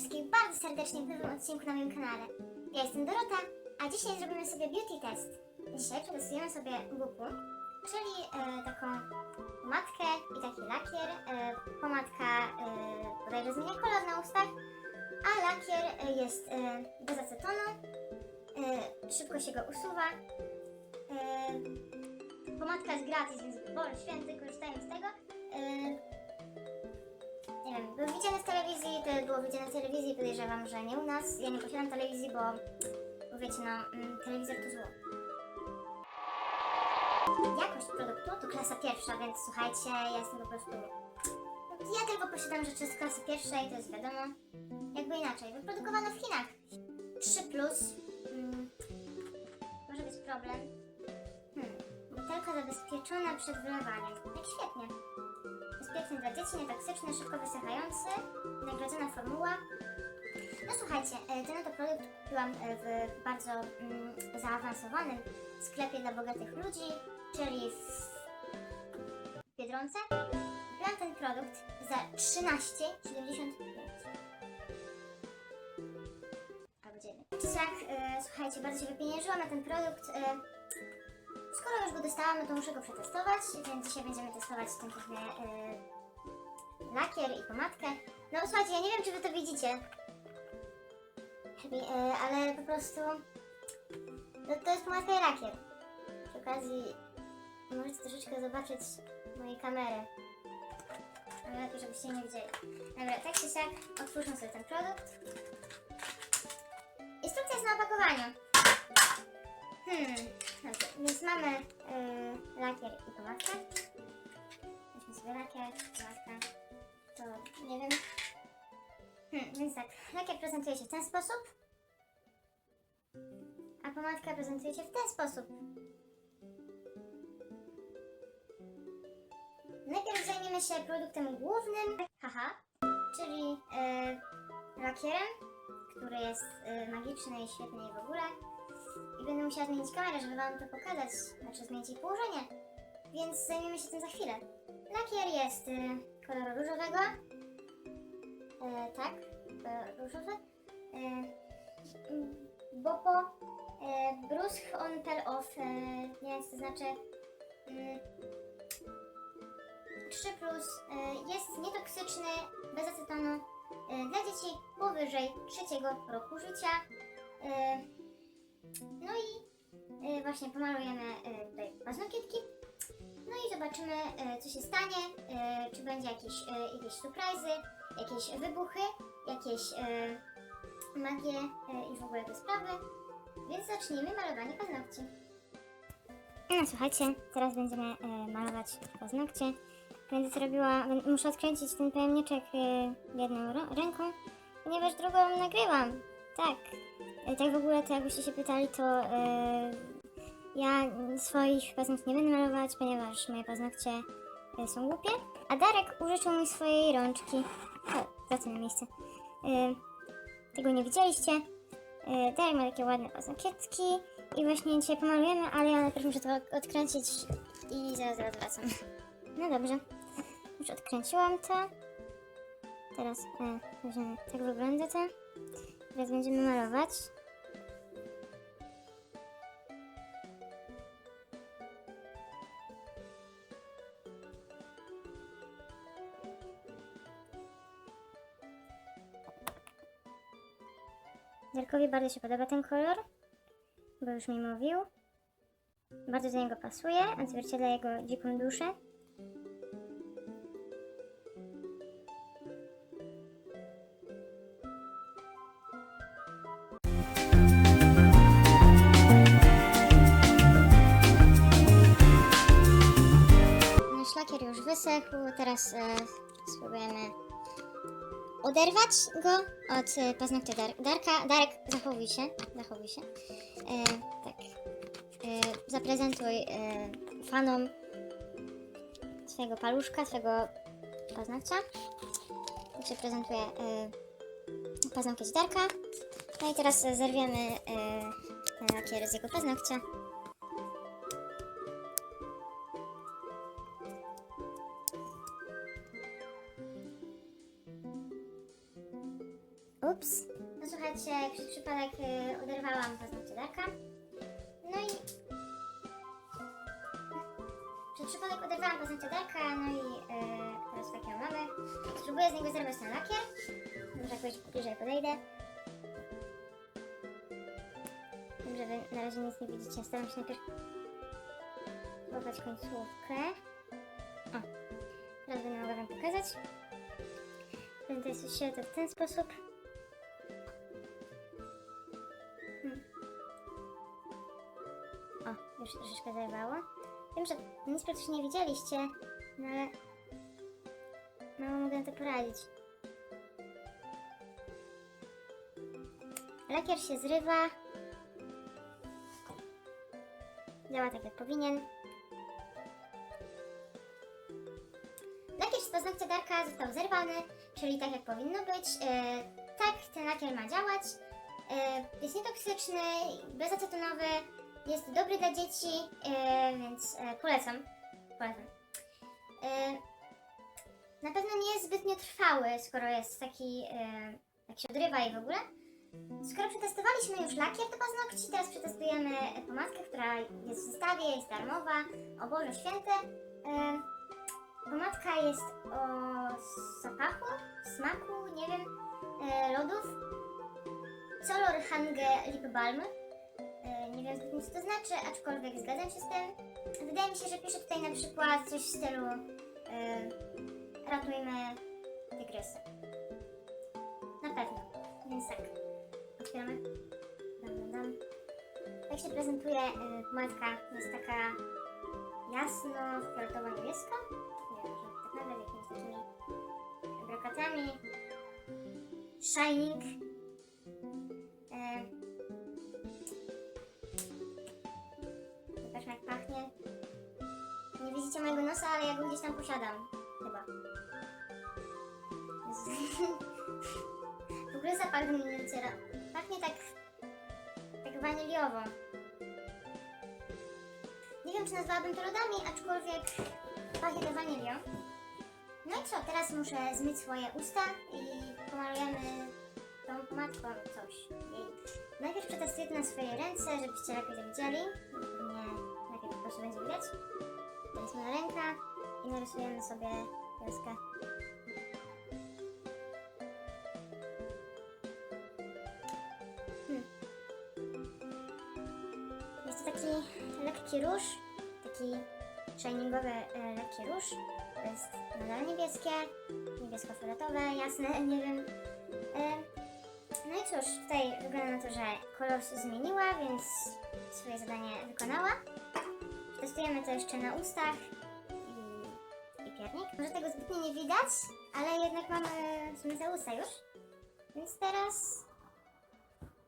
wszystkich bardzo serdecznie w nowym odcinku na moim kanale. Ja jestem Dorota, a dzisiaj zrobimy sobie beauty test. Dzisiaj przetestujemy sobie Gupu, czyli e, taką pomadkę i taki lakier. E, pomadka e, bodajże zmienia kolor na ustach, a lakier e, jest e, bez acetonu, e, szybko się go usuwa. E, pomadka jest gratis, więc Boże Święty, korzystajmy z tego. E, nie wiem, był widziany w telewizji, to było widziane w telewizji, podejrzewam, że nie u nas. Ja nie posiadam telewizji, bo, bo wiecie, no, mm, telewizor to zło. Jakość produktu to klasa pierwsza, więc słuchajcie, ja jestem po prostu... Ja tylko posiadam rzeczy z klasy pierwszej, to jest wiadomo. Jakby inaczej, wyprodukowano w Chinach. 3 plus. Mm, może być problem. Hmm, butelka zabezpieczona przed wylewaniem. Jak świetnie. Bezpieczny dla dzieci, szybko wysychający, nagrodzona formuła. No słuchajcie, e, ten oto produkt kupiłam e, w bardzo mm, zaawansowanym sklepie dla bogatych ludzi, czyli w Biedronce. Kupiłam ten produkt za 13,75. Albo 9. Tak, e, słuchajcie, bardzo się wypieniężyłam na ten produkt. E, Skoro już go dostałam, to muszę go przetestować, więc dzisiaj będziemy testować ten pewnie yy, lakier i pomadkę. No słuchajcie, ja nie wiem, czy wy to widzicie, Yy, ale po prostu no, to jest pomadka i lakier. Przy okazji możecie troszeczkę zobaczyć mojej kamery. Ale lepiej, żebyście nie widzieli. Dobra, tak czy siak, otwórzmy sobie ten produkt. Instrukcja jest na opakowaniu. Hmm, więc mamy yy, lakier i pomadkę. Weźmy sobie lakier, pomadkę. To nie wiem. Hmm, więc tak, lakier prezentuje się w ten sposób, a pomadka prezentuje się w ten sposób. Najpierw zajmiemy się produktem głównym, haha, czyli yy, lakierem, który jest yy, magiczny i świetny i w ogóle. I będę musiała zmienić kamerę, żeby wam to pokazać, znaczy zmienić jej położenie. Więc zajmiemy się tym za chwilę. Lakier jest y, koloru różowego. E, tak, e, różowy. E, Bopo e, Brusk on Pearl of, e, nie wiem co to znaczy. Mm, 3 plus jest nietoksyczny, bez acetonu, dla dzieci powyżej trzeciego roku życia. E, właśnie pomalujemy e, tutaj paznokietki. No i zobaczymy, e, co się stanie. E, czy będzie jakieś, jakieś surprizy, jakieś wybuchy, jakieś magie i w ogóle te sprawy. Więc zacznijmy malowanie paznokci. No słuchajcie, teraz będziemy malować paznokcie. Będę to robiła, będę- muszę odkręcić ten pojemniczek jedną ręką, ponieważ drugą nagrywam. Tak. Tak w ogóle, to jakbyście się pytali, to ja swoich paznokci nie będę malować, ponieważ moje paznokcie e, są głupie. A Darek użyczył mi swojej rączki. O, wracam na miejsce. E, tego nie widzieliście. E, Darek ma takie ładne paznokietki i właśnie dzisiaj pomalujemy, ale ja najpierw muszę to odkręcić i zaraz, zaraz wracam. No dobrze. Już odkręciłam to. Teraz e, tak wygląda to. Teraz będziemy malować. Darkowi bardzo się podoba ten kolor, bo już mi mówił. Bardzo do niego pasuje, odzwierciedla jego dziką duszę. Nasz lakier już wysechł, teraz e, spróbujemy oderwać go od e, paznokcia Dar Darka. Darek, zachowuj się, zachowuj się. E, tak. E, zaprezentuj e, fanom swojego paluszka, swojego paznokcia. Tak się prezentuje e, paznokieć Darka. No i teraz zerwiemy e, lakier z jego paznokcia. Ups. No słuchajcie, przez przypadek y, oderwałam paznokcie Darka. No i... Przez przypadek oderwałam paznokcie Darka, no i y, teraz takiego mamy. Spróbuję z niego zerwać ten lakier. Może jakoś bliżej podejdę. Dobrze, wy na razie nic nie widzicie. Staram się najpierw złapać końcówkę. O, teraz będę mogła wam pokazać. Prezentuję się to w ten sposób. Już troszeczkę zerwało. Wiem, że nic praktycznie nie widzieliście, no ale mało mogę to poradzić. Lakier się zrywa. Działa tak jak powinien. Lakier z paznokcia Darka został zerwany, czyli tak jak powinno być. E, tak, ten lakier ma działać. E, jest nietoksyczny, bezacetonowy, jest dobry dla dzieci, e, więc e, polecam. Polecam. E, na pewno nie jest zbytnio trwały, skoro jest taki, e, jak się odrywa i w ogóle. Skoro przetestowaliśmy już lakier do paznokci, teraz przetestujemy pomadkę, która jest w zestawie, jest darmowa. O Boże Święte. E, pomadka jest o zapachu, smaku, nie wiem, lodów. Color Hange Lip Balm. Nie wiem co to znaczy, aczkolwiek zgadzam się z tym. Wydaje mi się, że pisze tutaj na przykład coś w stylu e, ratujmy tygrysy. Na pewno. Więc tak. Otwieramy. Dam, dam. Tak się prezentuje y, pomadka. Jest taka jasno fioletowa niebieska. Nie wiem, tak nazwać jakimiś takimi brokatami. Shining. Widzicie mojego nosa, ale ja go gdzieś tam posiadam. Chyba. W ogóle zapach mnie nie dociera. Pachnie tak... tak waniliowo. Nie wiem, czy nazwałabym to lodami, aczkolwiek pachnie to wanilią. No i co, teraz muszę zmyć swoje usta i pomalujemy tą pomadką coś. Najpierw przetestuję na swoje ręce, żebyście lepiej to widzieli. Nie, najpierw po prostu będzie widać. To jest moja ręka i narysujemy sobie kreskę. Jest to taki lekki róż, taki shiningowy e, lekki róż. To jest nadal niebieskie, niebiesko-fioletowe, jasne, nie wiem. E, no i cóż, tutaj wygląda na to, że kolor się zmieniła, więc swoje zadanie wykonała. Testujemy to jeszcze na ustach i, i piernik. Może tego zbytnio nie widać, ale jednak mamy zmyte usta już. Więc teraz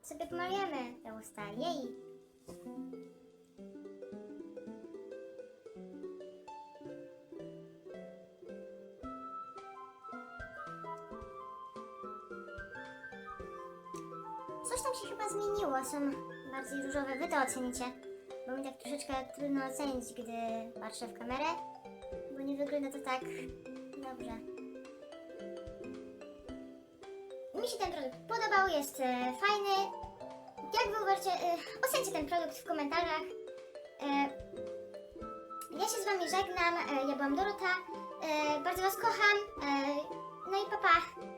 sobie pomalujemy te usta. Jej! Coś tam się chyba zmieniło, są bardziej różowe. Wy to ocenicie, bo mi tak troszeczkę trudno ocenić, gdy patrzę w kamerę, bo nie wygląda to tak dobrze. Mi się ten produkt podobał, jest e, fajny. Jak wy uważacie, e, ocencie ten produkt w komentarzach. E, ja się z wami żegnam, ja byłam Dorota, bardzo was kocham, no i papa. Pa.